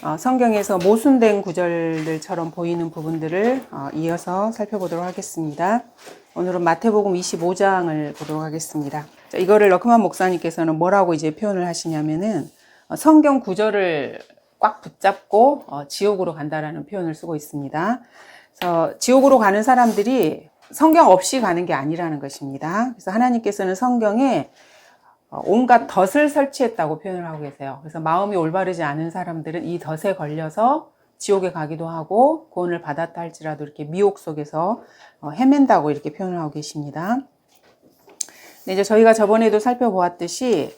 어, 성경에서 모순된 구절들처럼 보이는 부분들을 어, 이어서 살펴보도록 하겠습니다. 오늘은 마태복음 25장을 보도록 하겠습니다. 자, 이거를 러크만 목사님께서는 뭐라고 이제 표현을 하시냐면은 어, 성경 구절을 꽉 붙잡고 어, 지옥으로 간다라는 표현을 쓰고 있습니다. 그래서 지옥으로 가는 사람들이 성경 없이 가는 게 아니라는 것입니다. 그래서 하나님께서는 성경에 어, 온갖 덫을 설치했다고 표현을 하고 계세요. 그래서 마음이 올바르지 않은 사람들은 이 덫에 걸려서 지옥에 가기도 하고 구원을 받았다 할지라도 이렇게 미혹 속에서 어, 헤맨다고 이렇게 표현을 하고 계십니다. 네, 이제 저희가 저번에도 살펴보았듯이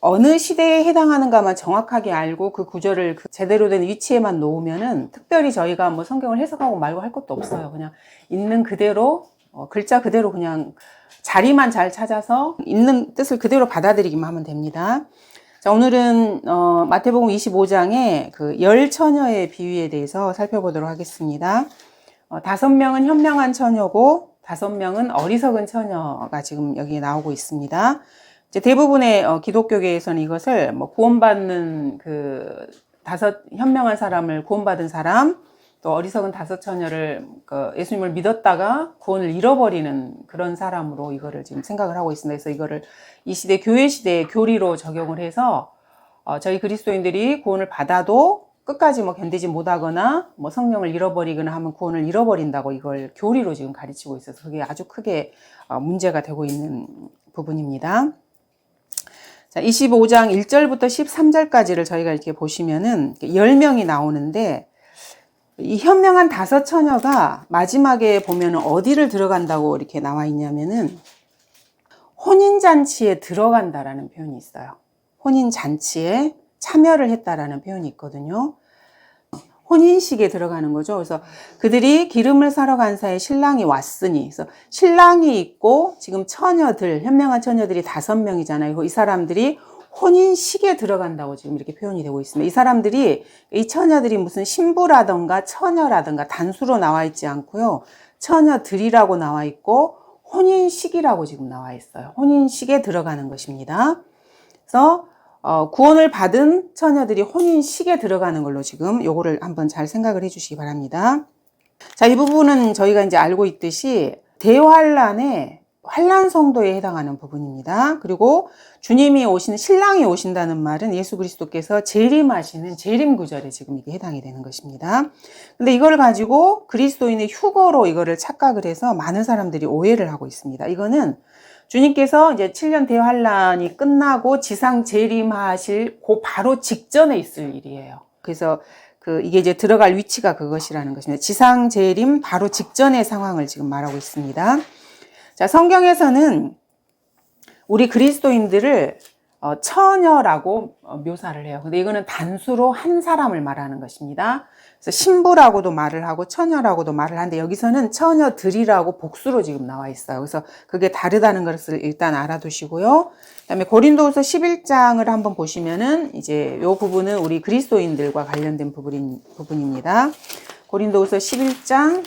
어느 시대에 해당하는가만 정확하게 알고 그 구절을 그 제대로 된 위치에만 놓으면은 특별히 저희가 뭐 성경을 해석하고 말고 할 것도 없어요. 그냥 있는 그대로 어, 글자 그대로 그냥 자리만 잘 찾아서 있는 뜻을 그대로 받아들이기만 하면 됩니다. 자, 오늘은 어, 마태복음 25장의 그 열 처녀의 비유에 대해서 살펴보도록 하겠습니다. 어, 다섯 명은 현명한 처녀고 다섯 명은 어리석은 처녀가 지금 여기에 나오고 있습니다. 이제 대부분의 어, 기독교계에서는 이것을 뭐 구원받는 그 다섯 현명한 사람을 구원받은 사람, 또 어리석은 다섯 처녀를 그 예수님을 믿었다가 구원을 잃어버리는 그런 사람으로 이거를 지금 생각을 하고 있습니다. 그래서 이거를 이 시대 교회 시대의 교리로 적용을 해서 어, 저희 그리스도인들이 구원을 받아도 끝까지 뭐 견디지 못하거나 뭐 성령을 잃어버리거나 하면 구원을 잃어버린다고 이걸 교리로 지금 가르치고 있어서 그게 아주 크게 어, 문제가 되고 있는 부분입니다. 자, 25장 1절부터 13절까지를 저희가 이렇게 보시면은 10명이 나오는데 이 현명한 다섯 처녀가 마지막에 보면 어디를 들어간다고 이렇게 나와 있냐면은 혼인잔치에 들어간다라는 표현이 있어요. 혼인잔치에 참여를 했다라는 표현이 있거든요. 혼인식에 들어가는 거죠. 그래서 그들이 기름을 사러 간 사이에 신랑이 왔으니, 그래서 신랑이 있고 지금 처녀들, 현명한 처녀들이 다섯 명이잖아요. 이 사람들이 혼인식에 들어간다고 지금 이렇게 표현이 되고 있습니다. 이 사람들이, 이 처녀들이 무슨 신부라던가 처녀라던가 단수로 나와 있지 않고요. 처녀들이라고 나와 있고, 혼인식이라고 지금 나와 있어요. 혼인식에 들어가는 것입니다. 그래서 어, 구원을 받은 처녀들이 혼인식에 들어가는 걸로 지금 요거를 한번 잘 생각을 해 주시기 바랍니다. 자, 이 부분은 저희가 이제 알고 있듯이 대환란의 환란 성도에 해당하는 부분입니다. 그리고 주님이 오시는 신랑이 오신다는 말은 예수 그리스도께서 재림하시는 재림 구절에 지금 이게 해당이 되는 것입니다. 근데 이걸 가지고 그리스도인의 휴거로 이거를 착각을 해서 많은 사람들이 오해를 하고 있습니다. 이거는 주님께서 이제 7년 대환란이 끝나고 지상 재림하실 그 바로 직전에 있을 일이에요. 그래서 그 이게 이제 들어갈 위치가 그것이라는 것입니다. 지상 재림 바로 직전의 상황을 지금 말하고 있습니다. 자, 성경에서는 우리 그리스도인들을 어, 처녀라고 어, 묘사를 해요. 근데 이거는 단수로 한 사람을 말하는 것입니다. 그래서 신부라고도 말을 하고 처녀라고도 말을 하는데 여기서는 처녀들이라고 복수로 지금 나와 있어요. 그래서 그게 다르다는 것을 일단 알아두시고요. 그다음에 고린도후서 11장을 한번 보시면은 이제 요 부분은 우리 그리스도인들과 관련된 부분인, 부분입니다. 고린도후서 11장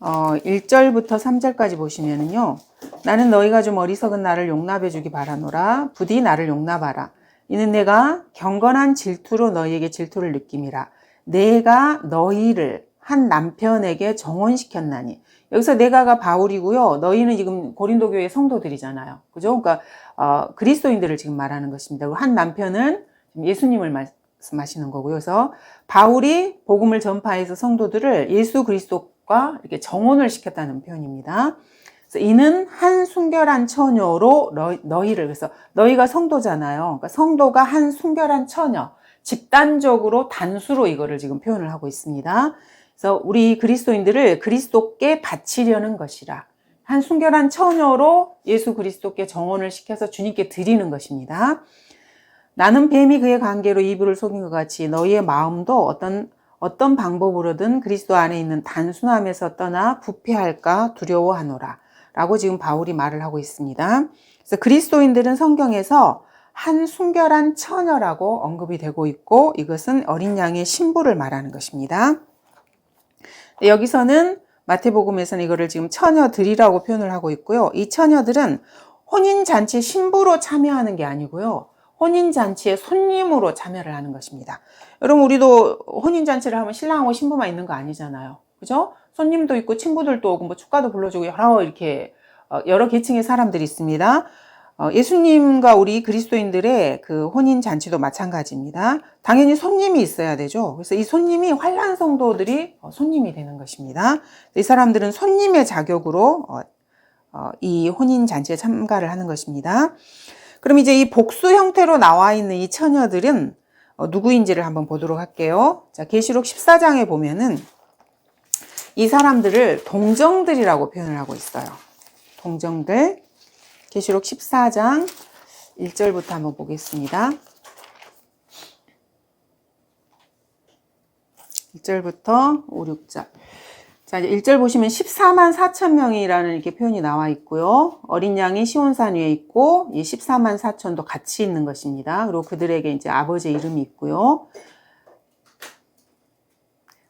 어, 1절부터 3절까지 보시면은요. 나는 너희가 좀 어리석은 나를 용납해 주기 바라노라. 부디 나를 용납하라. 이는 내가 경건한 질투로 너희에게 질투를 느낌이라. 내가 너희를 한 남편에게 정혼시켰나니. 여기서 내가가 바울이고요. 너희는 지금 고린도 교회 성도들이잖아요. 그죠? 그러니까 어, 그리스도인들을 지금 말하는 것입니다. 한 남편은 예수님을 말씀하시는 거고요. 그래서 바울이 복음을 전파해서 성도들을 예수 그리스도 과 이렇게 정혼을 시켰다는 표현입니다. 그래서 이는 한 순결한 처녀로 너희 를 그래서 너희가 성도잖아요. 그러니까 성도가 한 순결한 처녀 집단적으로 단수로 이거를 지금 표현을 하고 있습니다. 그래서 우리 그리스도인들을 그리스도께 바치려는 것이라 한 순결한 처녀로 예수 그리스도께 정원을 시켜서 주님께 드리는 것입니다. 나는 뱀이 그의 관계로 이불을 속인 것 같이 너희의 마음도 어떤 어떤 방법으로든 그리스도 안에 있는 단순함에서 떠나 부패할까 두려워하노라. 라고 지금 바울이 말을 하고 있습니다. 그래서 그리스도인들은 성경에서 한 순결한 처녀라고 언급이 되고 있고 이것은 어린 양의 신부를 말하는 것입니다. 여기서는 마태복음에서는 이거를 지금 처녀들이라고 표현을 하고 있고요. 이 처녀들은 혼인 잔치 신부로 참여하는 게 아니고요. 혼인잔치의 손님으로 참여를 하는 것입니다. 여러분, 우리도 혼인잔치를 하면 신랑하고 신부만 있는 거 아니잖아요. 그죠? 손님도 있고 친구들도 오고 뭐 축가도 불러주고 여러 이렇게 어, 여러 계층의 사람들이 있습니다. 어, 예수님과 우리 그리스도인들의 그 혼인 잔치도 마찬가지입니다. 당연히 손님이 있어야 되죠. 그래서 이 손님이 환란 성도들이 어, 손님이 되는 것입니다. 이 사람들은 손님의 자격으로 이 혼인 잔치에 참가를 하는 것입니다. 그럼 이제 이 복수 형태로 나와 있는 이 처녀들은 누구인지를 한번 보도록 할게요. 자, 계시록 14장에 보면은 이 사람들을 동정들이라고 표현을 하고 있어요. 동정들. 계시록 14장 1절부터 한번 보겠습니다. 1절부터 5, 6절. 자, 이제 1절 보시면 14만 4천 명이라는 이렇게 표현이 나와 있고요. 어린 양이 시온산 위에 있고, 이 14만 4천도 같이 있는 것입니다. 그리고 그들에게 이제 아버지의 이름이 있고요.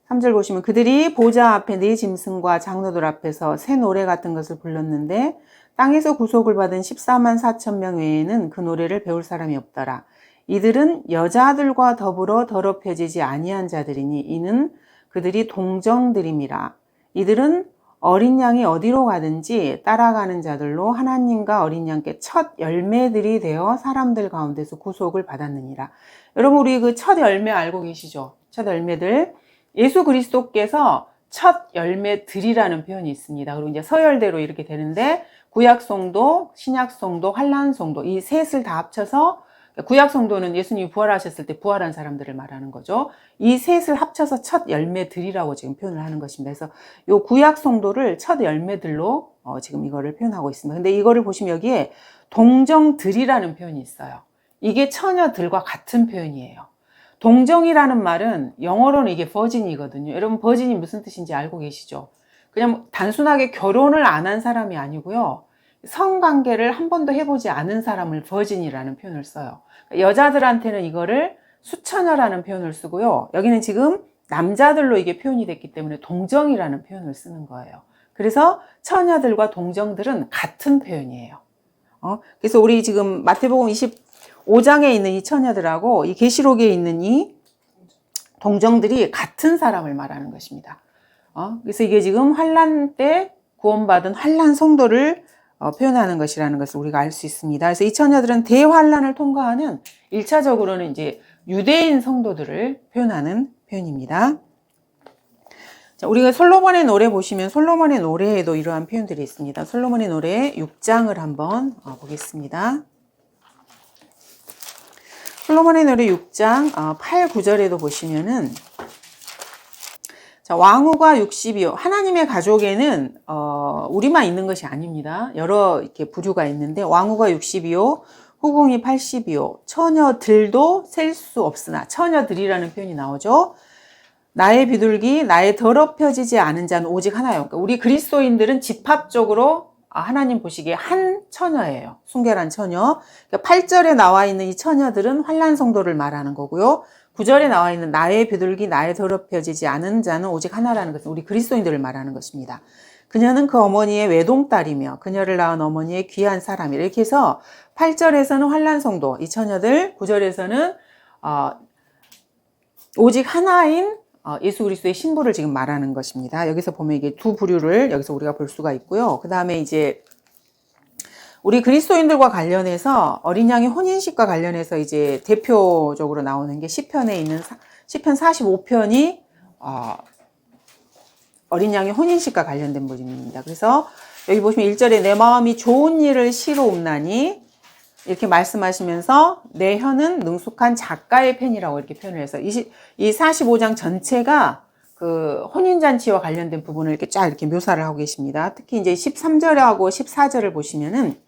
3절 보시면 그들이 보좌 앞에 네 짐승과 장로들 앞에서 새 노래 같은 것을 불렀는데 땅에서 구속을 받은 14만 4천 명 외에는 그 노래를 배울 사람이 없더라. 이들은 여자들과 더불어 더럽혀지지 아니한 자들이니 이는 그들이 동정들임이라. 이들은 어린 양이 어디로 가든지 따라가는 자들로 하나님과 어린 양께 첫 열매들이 되어 사람들 가운데서 구속을 받았느니라. 여러분 우리 그 첫 열매 알고 계시죠? 첫 열매들 예수 그리스도께서 첫 열매들이라는 표현이 있습니다. 그리고 이제 서열대로 이렇게 되는데 구약성도, 신약성도, 환란성도 이 셋을 다 합쳐서 구약 성도는 예수님이 부활하셨을 때 부활한 사람들을 말하는 거죠. 이 셋을 합쳐서 첫 열매들이라고 지금 표현을 하는 것입니다. 그래서 이 구약 성도를 첫 열매들로 어 지금 이거를 표현하고 있습니다. 근데 이거를 보시면 여기에 동정들이라는 표현이 있어요. 이게 처녀들과 같은 표현이에요. 동정이라는 말은 영어로는 이게 버진이거든요. 여러분 버진이 무슨 뜻인지 알고 계시죠? 그냥 단순하게 결혼을 안 한 사람이 아니고요. 성관계를 한 번도 해보지 않은 사람을 버진이라는 표현을 써요. 여자들한테는 이거를 수처녀라는 표현을 쓰고요. 여기는 지금 남자들로 이게 표현이 됐기 때문에 동정이라는 표현을 쓰는 거예요. 그래서 처녀들과 동정들은 같은 표현이에요. 어? 그래서 우리 지금 마태복음 25장에 있는 이 처녀들하고 이 계시록에 있는 이 동정들이 같은 사람을 말하는 것입니다. 어? 그래서 이게 지금 환란 때 구원받은 환란 성도를 어, 표현하는 것이라는 것을 우리가 알 수 있습니다. 그래서 이 처녀들은 대환란을 통과하는 1차적으로는 이제 유대인 성도들을 표현하는 표현입니다. 자, 우리가 솔로몬의 노래 보시면 솔로몬의 노래에도 이러한 표현들이 있습니다. 솔로몬의 노래 6장을 한번 어, 보겠습니다. 솔로몬의 노래 6장 8, 어, 9절에도 보시면은 자, 왕후가 62호. 하나님의 가족에는 어, 우리만 있는 것이 아닙니다. 여러 이렇게 부류가 있는데 왕후가 62호, 후궁이 82호, 처녀들도 셀 수 없으나 처녀들이라는 표현이 나오죠. 나의 비둘기, 나의 더럽혀지지 않은 자는 오직 하나요. 그러니까 우리 그리스도인들은 집합적으로 하나님 보시기에 한 처녀예요. 순결한 처녀. 그러니까 8절에 나와 있는 이 처녀들은 환란 성도를 말하는 거고요. 9절에 나와 있는 나의 비둘기 나의 더럽혀지지 않은 자는 오직 하나라는 것은 우리 그리스도인들을 말하는 것입니다. 그녀는 그 어머니의 외동딸이며 그녀를 낳은 어머니의 귀한 사람이라 이렇게 해서 8절에서는 환란성도 이 처녀들 9절에서는 어, 오직 하나인 어, 예수 그리스도의 신부를 지금 말하는 것입니다. 여기서 보면 이게 두 부류를 여기서 우리가 볼 수가 있고요. 그 다음에 이제 우리 그리스도인들과 관련해서 어린 양의 혼인식과 관련해서 이제 대표적으로 나오는 게 시편에 있는 시편 45편이 어, 어린 양의 혼인식과 관련된 부분입니다. 그래서 여기 보시면 1절에 내 마음이 좋은 일을 시로 옵나니 이렇게 말씀하시면서 내 혀는 능숙한 작가의 펜이라고 이렇게 표현을 해서 이 45장 전체가 그 혼인잔치와 관련된 부분을 이렇게 쫙 이렇게 묘사를 하고 계십니다. 특히 이제 13절하고 14절을 보시면은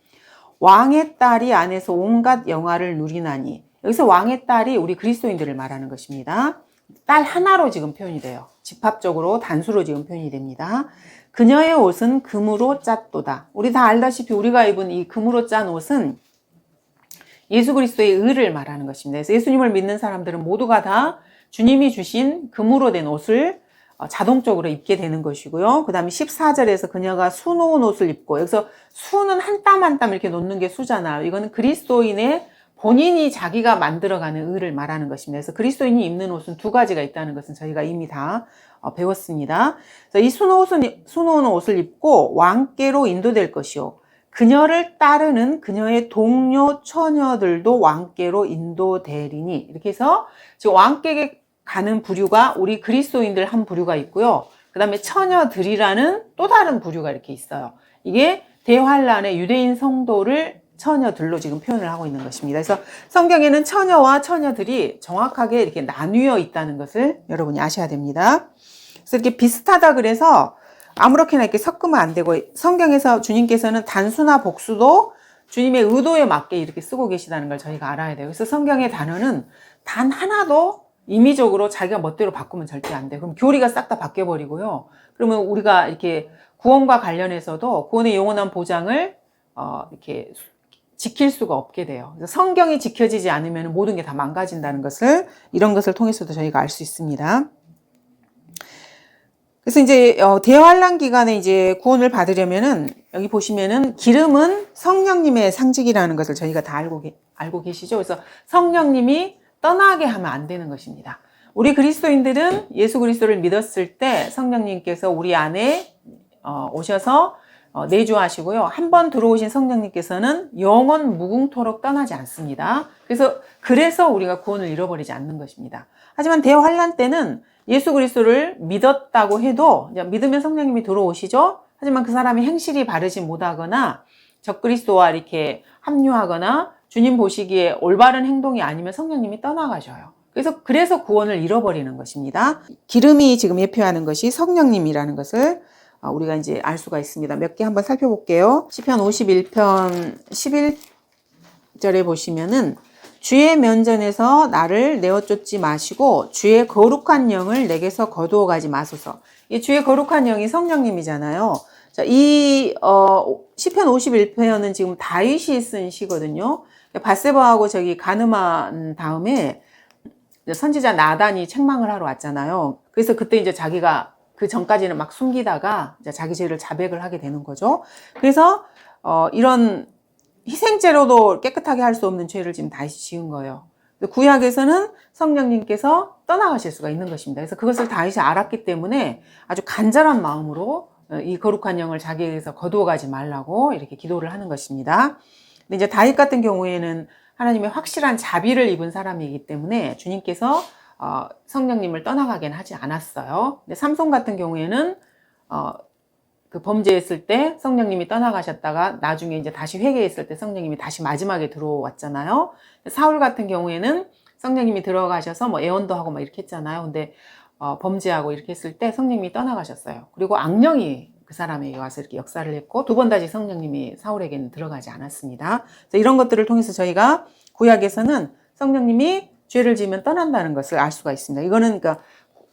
왕의 딸이 안에서 온갖 영화를 누리나니 여기서 왕의 딸이 우리 그리스도인들을 말하는 것입니다. 딸 하나로 지금 표현이 돼요. 집합적으로 단수로 지금 표현이 됩니다. 그녀의 옷은 금으로 짰도다. 우리 다 알다시피 우리가 입은 이 금으로 짠 옷은 예수 그리스도의 의를 말하는 것입니다. 그래서 예수님을 믿는 사람들은 모두가 다 주님이 주신 금으로 된 옷을 어, 자동적으로 입게 되는 것이고요. 그 다음에 14절에서 그녀가 수놓은 옷을 입고 여기서 수는 한 땀 한 땀 이렇게 놓는 게 수잖아요. 이거는 그리스도인의 본인이 자기가 만들어가는 의를 말하는 것입니다. 그래서 그리스도인이 입는 옷은 두 가지가 있다는 것은 저희가 이미 다 어, 배웠습니다. 이 수놓옷은 수놓은 옷을 입고 왕께로 인도될 것이요. 그녀를 따르는 그녀의 동료 처녀들도 왕께로 인도되리니 이렇게 해서 지금 왕께에 가는 부류가 우리 그리스도인들 한 부류가 있고요. 그 다음에 처녀들이라는 또 다른 부류가 이렇게 있어요. 이게 대환란의 유대인 성도를 처녀들로 지금 표현을 하고 있는 것입니다. 그래서 성경에는 처녀와 처녀들이 정확하게 이렇게 나뉘어 있다는 것을 여러분이 아셔야 됩니다. 그래서 이렇게 비슷하다 그래서 아무렇게나 이렇게 섞으면 안 되고 성경에서 주님께서는 단수나 복수도 주님의 의도에 맞게 이렇게 쓰고 계시다는 걸 저희가 알아야 돼요. 그래서 성경의 단어는 단 하나도 임의적으로 자기가 멋대로 바꾸면 절대 안 돼요. 그럼 교리가 싹 다 바뀌어 버리고요. 그러면 우리가 이렇게 구원과 관련해서도 구원의 영원한 보장을 어, 이렇게 지킬 수가 없게 돼요. 성경이 지켜지지 않으면 모든 게 다 망가진다는 것을 이런 것을 통해서도 저희가 알 수 있습니다. 그래서 이제 어, 대환란 기간에 이제 구원을 받으려면은 여기 보시면은 기름은 성령님의 상징이라는 것을 저희가 다 알고 계, 알고 계시죠. 그래서 성령님이 떠나게 하면 안 되는 것입니다. 우리 그리스도인들은 예수 그리스도를 믿었을 때 성령님께서 우리 안에 어, 오셔서 어, 내주하시고요. 한 번 들어오신 성령님께서는 영원 무궁토록 떠나지 않습니다. 그래서 그래서 우리가 구원을 잃어버리지 않는 것입니다. 하지만 대환란 때는 예수 그리스도를 믿었다고 해도 믿으면 성령님이 들어오시죠. 하지만 그 사람이 행실이 바르지 못하거나 적그리스도와 이렇게 합류하거나 주님 보시기에 올바른 행동이 아니면 성령님이 떠나가셔요. 그래서 그래서 구원을 잃어버리는 것입니다. 기름이 지금 예표하는 것이 성령님이라는 것을 어, 우리가 이제 알 수가 있습니다. 몇 개 한번 살펴볼게요. 시편 51편 11절에 보시면은 주의 면전에서 나를 내어 쫓지 마시고 주의 거룩한 영을 내게서 거두어 가지 마소서. 이 주의 거룩한 영이 성령님이잖아요. 자, 이 어, 시편 51편은 지금 다윗이 쓴 시거든요. 바세바하고 저기 가늠한 다음에 선지자 나단이 책망을 하러 왔잖아요. 그래서 그때 이제 자기가 그 전까지는 막 숨기다가 자기 죄를 자백을 하게 되는 거죠. 그래서 어, 이런 희생죄로도 깨끗하게 할 수 없는 죄를 지금 다시 지은 거예요. 구약에서는 성령님께서 떠나가실 수가 있는 것입니다. 그래서 그것을 다윗이 알았기 때문에 아주 간절한 마음으로 어, 이 거룩한 영을 자기에게서 거두어 가지 말라고 이렇게 기도를 하는 것입니다. 근데 이제 다윗 같은 경우에는 하나님의 확실한 자비를 입은 사람이기 때문에 주님께서 어, 성령님을 떠나가게는 하지 않았어요. 근데 삼손 같은 경우에는 어, 그 범죄했을 때 성령님이 떠나가셨다가 나중에 이제 다시 회개했을 때 성령님이 다시 마지막에 들어왔잖아요. 사울 같은 경우에는 성령님이 들어가셔서 뭐 애원도 하고 막 이렇게 했잖아요. 근데 어, 범죄하고 이렇게 했을 때 성령님이 떠나가셨어요. 그리고 악령이 그 사람에게 와서 이렇게 역사를 했고 두 번 다시 성령님이 사울에게는 들어가지 않았습니다. 이런 것들을 통해서 저희가 구약에서는 성령님이 죄를 지으면 떠난다는 것을 알 수가 있습니다. 이거는 그러니까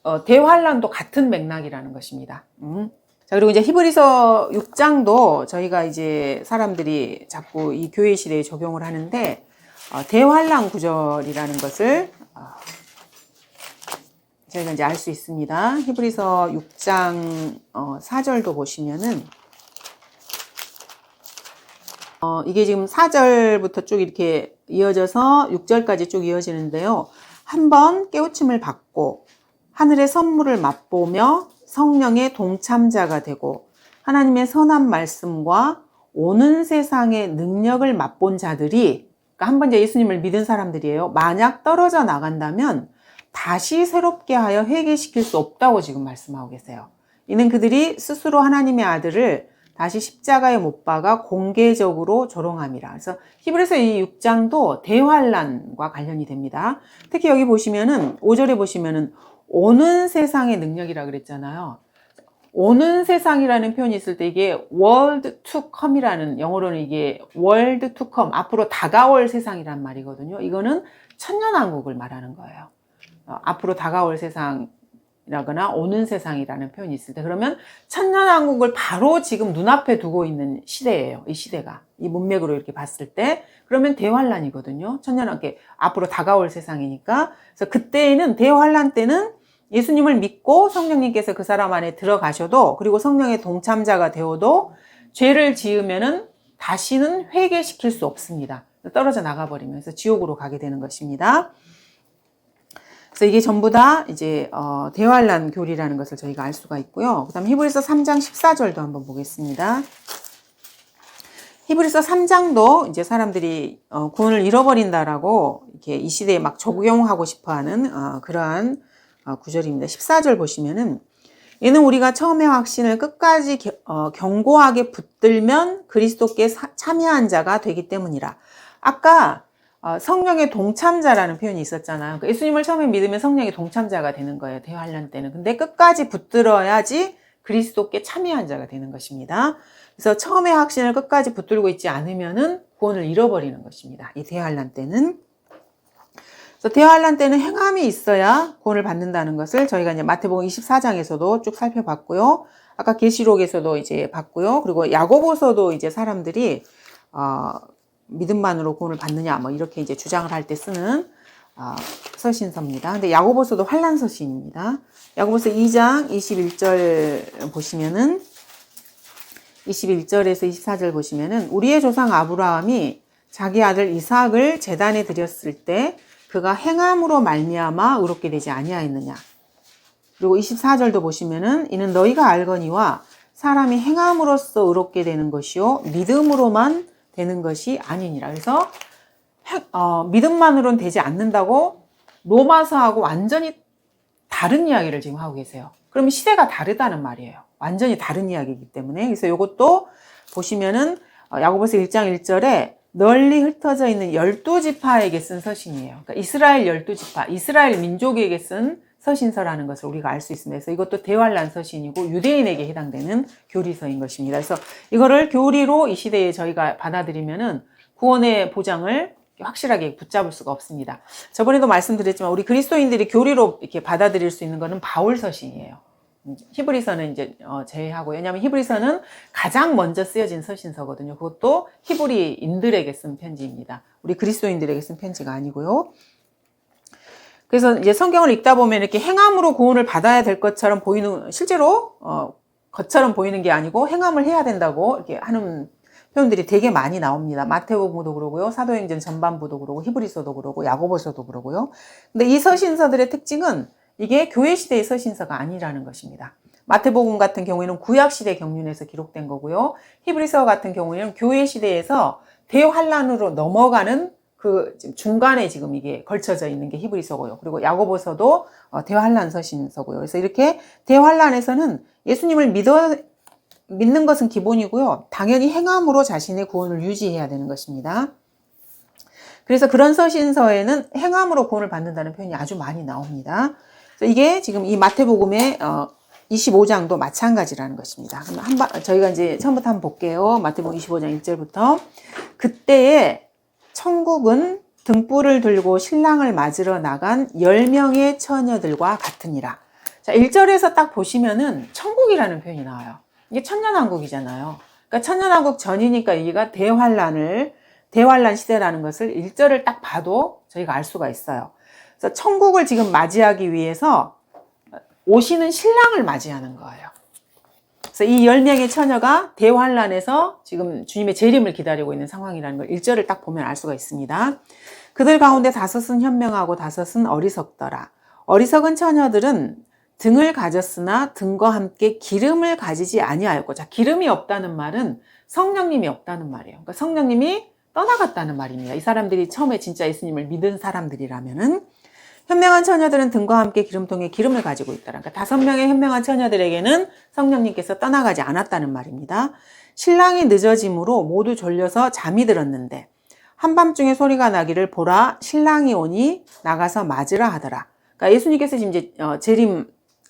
어, 대환란도 같은 맥락이라는 것입니다. 음. 자, 그리고 이제 히브리서 6장도 저희가 이제 사람들이 자꾸 이 교회 시대에 적용을 하는데 어, 대환란 구절이라는 것을 어, 저희가 이제 알 수 있습니다. 히브리서 6장 어, 4절도 보시면은 어, 이게 지금 4절부터 쭉 이렇게 이어져서 6절까지 쭉 이어지는데요. 한번 깨우침을 받고 하늘의 선물을 맛보며 성령의 동참자가 되고 하나님의 선한 말씀과 오는 세상의 능력을 맛본 자들이 그러니까 한 번 이제 예수님을 믿은 사람들이에요. 만약 떨어져 나간다면 다시 새롭게 하여 회개시킬 수 없다고 지금 말씀하고 계세요. 이는 그들이 스스로 하나님의 아들을 다시 십자가에 못 박아 공개적으로 조롱함이라. 그래서 히브리서 이 6장도 대환란과 관련이 됩니다. 특히 여기 보시면은 5절에 보시면은 오는 세상의 능력이라 그랬잖아요. 오는 세상이라는 표현이 있을 때 이게 world to come이라는 영어로는 이게 world to come 앞으로 다가올 세상이란 말이거든요. 이거는 천년왕국을 말하는 거예요. 어, 앞으로 다가올 세상 이라거나 오는 세상이라는 표현이 있을 때 그러면 천년왕국을 바로 지금 눈앞에 두고 있는 시대예요. 이 시대가 이 문맥으로 이렇게 봤을 때 그러면 대환란이거든요. 천년왕국 앞으로 다가올 세상이니까 그래서 그때에는 대환란 때는 예수님을 믿고 성령님께서 그 사람 안에 들어가셔도 그리고 성령의 동참자가 되어도 죄를 지으면은 다시는 회개시킬 수 없습니다. 떨어져 나가버리면서 지옥으로 가게 되는 것입니다. 그래서 이게 전부 다 이제 어, 대환란 교리라는 것을 저희가 알 수가 있고요. 그다음 히브리서 3장 14절도 한번 보겠습니다. 히브리서 3장도 이제 사람들이 어, 구원을 잃어버린다라고 이렇게 이 시대에 막 적용하고 싶어하는 어, 그러한 어, 구절입니다. 14절 보시면은 이는 우리가 처음에 확신을 끝까지 겨, 어, 경고하게 붙들면 그리스도께 사, 참여한 자가 되기 때문이라. 아까 어, 성령의 동참자라는 표현이 있었잖아요. 그러니까 예수님을 처음에 믿으면 성령의 동참자가 되는 거예요. 대환란 때는. 근데 끝까지 붙들어야지 그리스도께 참여한 자가 되는 것입니다. 그래서 처음에 확신을 끝까지 붙들고 있지 않으면은 구원을 잃어버리는 것입니다. 이 대환란 때는. 그래서 대환란 때는 행함이 있어야 구원을 받는다는 것을 저희가 이제 마태복음 24장에서도 쭉 살펴봤고요. 아까 계시록에서도 이제 봤고요. 그리고 야고보서도 이제 사람들이 어, 믿음만으로 구원을 받느냐 뭐 이렇게 이제 주장을 할 때 쓰는 어, 서신서입니다. 근데 야고보서도 환란 서신입니다. 야고보서 2장 21절 보시면은 21절에서 24절 보시면은 우리의 조상 아브라함이 자기 아들 이삭을 제단에 드렸을 때 그가 행함으로 말미암아 의롭게 되지 아니하였느냐. 그리고 24절도 보시면은 이는 너희가 알거니와 사람이 행함으로써 의롭게 되는 것이요 믿음으로만 되는 것이 아니니라. 그래서 어, 믿음만으로는 되지 않는다고 로마서하고 완전히 다른 이야기를 지금 하고 계세요. 그러면 시대가 다르다는 말이에요. 완전히 다른 이야기이기 때문에. 그래서 이것도 보시면은 어, 야고보서 1장 1절에 널리 흩어져 있는 열두 지파에게 쓴 서신이에요. 그러니까 이스라엘 열두 지파, 이스라엘 민족에게 쓴 서신서라는 것을 우리가 알 수 있습니다. 그래서 이것도 대환란 서신이고 유대인에게 해당되는 교리서인 것입니다. 그래서 이거를 교리로 이 시대에 저희가 받아들이면은 구원의 보장을 확실하게 붙잡을 수가 없습니다. 저번에도 말씀드렸지만 우리 그리스도인들이 교리로 이렇게 받아들일 수 있는 것은 바울 서신이에요. 히브리서는 이제 어, 제외하고 왜냐하면 히브리서는 가장 먼저 쓰여진 서신서거든요. 그것도 히브리인들에게 쓴 편지입니다. 우리 그리스도인들에게 쓴 편지가 아니고요. 그래서 이제 성경을 읽다 보면 이렇게 행함으로 구원을 받아야 될 것처럼 보이는 실제로 어, 것처럼 보이는 게 아니고 행함을 해야 된다고 이렇게 하는 표현들이 되게 많이 나옵니다. 마태복음도 그러고요, 사도행전 전반부도 그러고 히브리서도 그러고 야고보서도 그러고요. 근데 이 서신서들의 특징은 이게 교회 시대의 서신서가 아니라는 것입니다. 마태복음 같은 경우에는 구약 시대 경륜에서 기록된 거고요. 히브리서 같은 경우에는 교회 시대에서 대환란으로 넘어가는 그 중간에 지금 이게 걸쳐져 있는 게 히브리서고요. 그리고 야고보서도 어, 대환란 서신서고요. 그래서 이렇게 대환란에서는 예수님을 믿어 믿는 것은 기본이고요. 당연히 행함으로 자신의 구원을 유지해야 되는 것입니다. 그래서 그런 서신서에는 행함으로 구원을 받는다는 표현이 아주 많이 나옵니다. 그래서 이게 지금 이 마태복음의 어, 25장도 마찬가지라는 것입니다. 그럼 한번 저희가 이제 처음부터 한번 볼게요. 마태복음 25장 1절부터 그때에 천국은 등불을 들고 신랑을 맞으러 나간 10명의 처녀들과 같으니라. 자, 1절에서 딱 보시면은 천국이라는 표현이 나와요. 이게 천년왕국이잖아요. 그러니까 천년왕국 전이니까 이가 대환란을 대환란 시대라는 것을 1절을 딱 봐도 저희가 알 수가 있어요. 그래서 천국을 지금 맞이하기 위해서 오시는 신랑을 맞이하는 거예요. 그래서 이 10명의 처녀가 대환란에서 지금 주님의 재림을 기다리고 있는 상황이라는 걸 1절을 딱 보면 알 수가 있습니다. 그들 가운데 다섯은 현명하고 다섯은 어리석더라. 어리석은 처녀들은 등을 가졌으나 등과 함께 기름을 가지지 아니하였고 자 기름이 없다는 말은 성령님이 없다는 말이에요. 그러니까 성령님이 떠나갔다는 말입니다. 이 사람들이 처음에 진짜 예수님을 믿은 사람들이라면은 현명한 처녀들은 등과 함께 기름통에 기름을 가지고 있더라. 그러니까 다섯 명의 현명한 처녀들에게는 성령님께서 떠나가지 않았다는 말입니다. 신랑이 늦어짐으로 모두 졸려서 잠이 들었는데 한밤중에 소리가 나기를 보라 신랑이 오니 나가서 맞으라 하더라. 그러니까 예수님께서 지금 이제 어, 재림을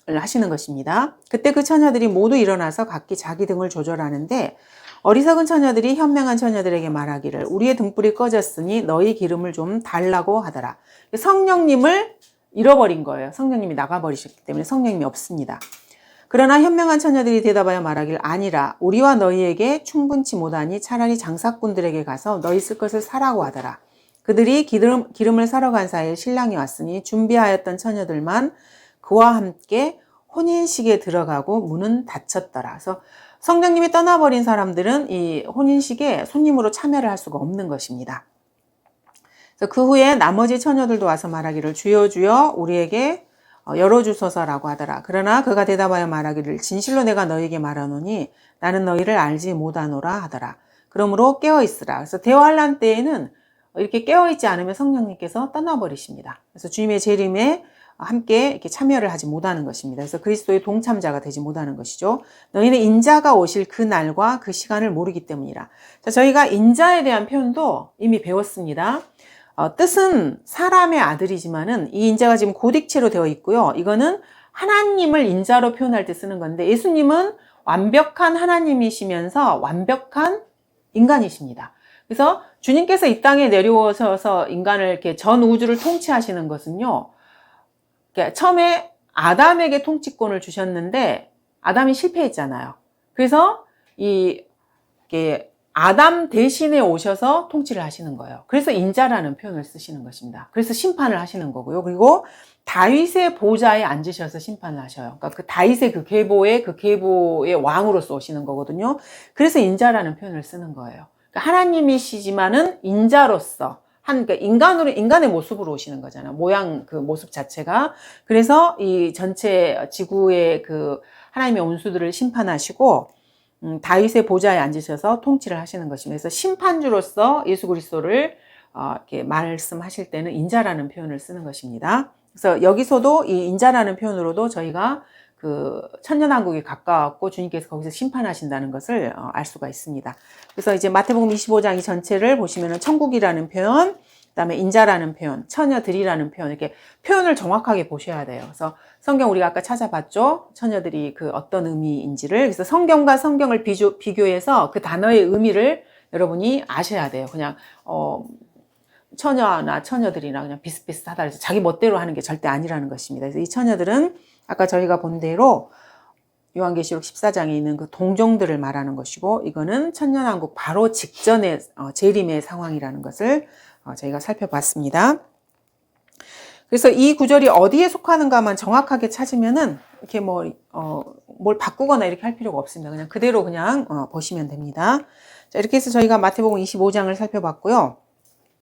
하시는 것입니다. 그때 그 처녀들이 모두 일어나서 각기 자기 등을 조절하는데 어리석은 처녀들이 현명한 처녀들에게 말하기를 우리의 등불이 꺼졌으니 너희 기름을 좀 달라고 하더라. 성령님을 잃어버린 거예요. 성령님이 나가버리셨기 때문에 성령님이 없습니다. 그러나 현명한 처녀들이 대답하여 말하길 아니라 우리와 너희에게 충분치 못하니 차라리 장사꾼들에게 가서 너희 쓸 것을 사라고 하더라. 그들이 기름, 기름을 사러 간 사이에 신랑이 왔으니 준비하였던 처녀들만 그와 함께 혼인식에 들어가고 문은 닫혔더라. 그래서 성령님이 떠나버린 사람들은 이 혼인식에 손님으로 참여를 할 수가 없는 것입니다. 그 후에 나머지 처녀들도 와서 말하기를 주여 주여 우리에게 어, 열어주소서라고 하더라. 그러나 그가 대답하여 말하기를 진실로 내가 너에게 말하노니 나는 너희를 알지 못하노라 하더라. 그러므로 깨어 있으라. 그래서 대환란 때에는 이렇게 깨어 있지 않으면 성령님께서 떠나버리십니다. 그래서 주님의 재림에 함께 이렇게 참여를 하지 못하는 것입니다. 그래서 그리스도의 동참자가 되지 못하는 것이죠. 너희는 인자가 오실 그 날과 그 시간을 모르기 때문이라. 자, 저희가 인자에 대한 표현도 이미 배웠습니다. 어, 뜻은 사람의 아들이지만은 이 인자가 지금 고딕체로 되어 있고요. 이거는 하나님을 인자로 표현할 때 쓰는 건데 예수님은 완벽한 하나님이시면서 완벽한 인간이십니다. 그래서 주님께서 이 땅에 내려오셔서 인간을 이렇게 전 우주를 통치하시는 것은요. 그러니까 처음에 아담에게 통치권을 주셨는데 아담이 실패했잖아요. 그래서 이 아담 대신에 오셔서 통치를 하시는 거예요. 그래서 인자라는 표현을 쓰시는 것입니다. 그래서 심판을 하시는 거고요. 그리고 다윗의 보좌에 앉으셔서 심판을 하셔요. 그러니까 그 다윗의 그 계보의 그 계보의 왕으로서 오시는 거거든요. 그래서 인자라는 표현을 쓰는 거예요. 그러니까 하나님이시지만은 인자로서 한 그러니까 인간으로 인간의 모습으로 오시는 거잖아요. 모양 그 모습 자체가 그래서 이 전체 지구의 그 하나님의 온수들을 심판하시고 음, 다윗의 보좌에 앉으셔서 통치를 하시는 것입니다. 그래서 심판주로서 예수 그리스도를 어, 이렇게 말씀하실 때는 인자라는 표현을 쓰는 것입니다. 그래서 여기서도 이 인자라는 표현으로도 저희가 그 천년왕국이 가까웠고 주님께서 거기서 심판하신다는 것을 어, 알 수가 있습니다. 그래서 이제 마태복음 25장 이 전체를 보시면은 천국이라는 표현, 그다음에 인자라는 표현, 처녀들이라는 표현 이렇게 표현을 정확하게 보셔야 돼요. 그래서 성경 우리가 아까 찾아봤죠. 처녀들이 그 어떤 의미인지를 그래서 성경과 성경을 비교, 비교해서 그 단어의 의미를 여러분이 아셔야 돼요. 그냥 어 처녀나 처녀들이나 그냥 비슷비슷하다 해서 자기 멋대로 하는 게 절대 아니라는 것입니다. 그래서 이 처녀들은 아까 저희가 본 대로 요한계시록 14장에 있는 그 동종들을 말하는 것이고 이거는 천년왕국 바로 직전의 어, 재림의 상황이라는 것을 어, 저희가 살펴봤습니다. 그래서 이 구절이 어디에 속하는가만 정확하게 찾으면은 이렇게 뭐, 어, 뭘 바꾸거나 이렇게 할 필요가 없습니다. 그냥 그대로 그냥 어, 보시면 됩니다. 자, 이렇게 해서 저희가 마태복음 25장을 살펴봤고요.